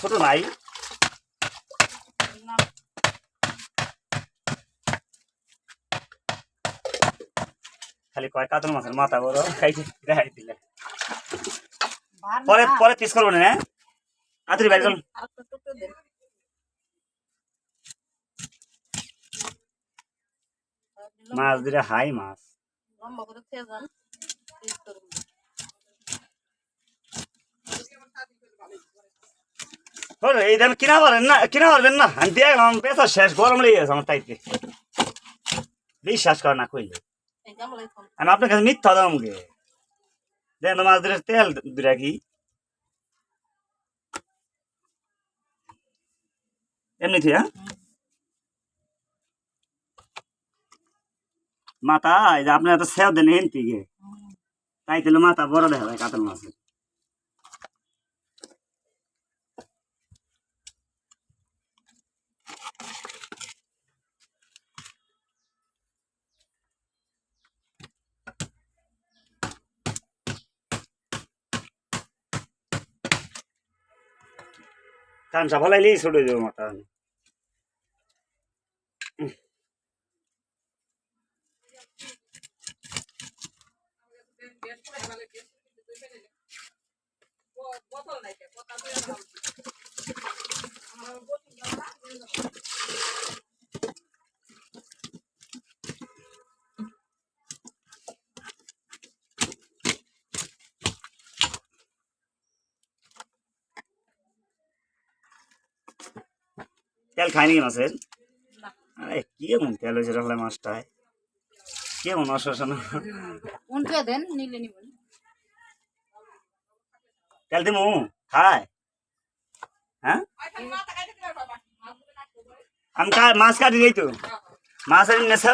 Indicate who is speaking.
Speaker 1: ছোট নাই। খালি কয় কাতল মাছের মাথা বড় খাইতে দেখাই দিলে। পরে পরে পিস করব না হ্যাঁ? আতুরি বাইর মাছ দিলে হাই মাছ। এই দাম কিনা পারেন না, কিনা পারবেন না। আমি দিয়ে গেলাম পেশা শেষ, গরম লেগে গেছে আমার তাইতে বিশ্বাস করে না কইলে আমি আপনার কাছে মিথ্যা দাম গে। দেন, মাছ ধরে তেল কি। এমনি ঠিক হ্যাঁ? মাথা, এই যে আপনি এত সেও দেন হেন থেকে তাই তাহলে মাথা বড় দেখা যায়, কাতল কানসা ফলাইলেই ছুটে যাব মাথা তেল খায়নি মাছের? আরে কি এমন তেল হয়েছে রাখলে মাছটায়? কেমন অশাসন
Speaker 2: দেন নিলে
Speaker 1: তেল দিমু খায়। হ্যাঁ? আমি মাছ কাটি দিই তো। মাছের নেশা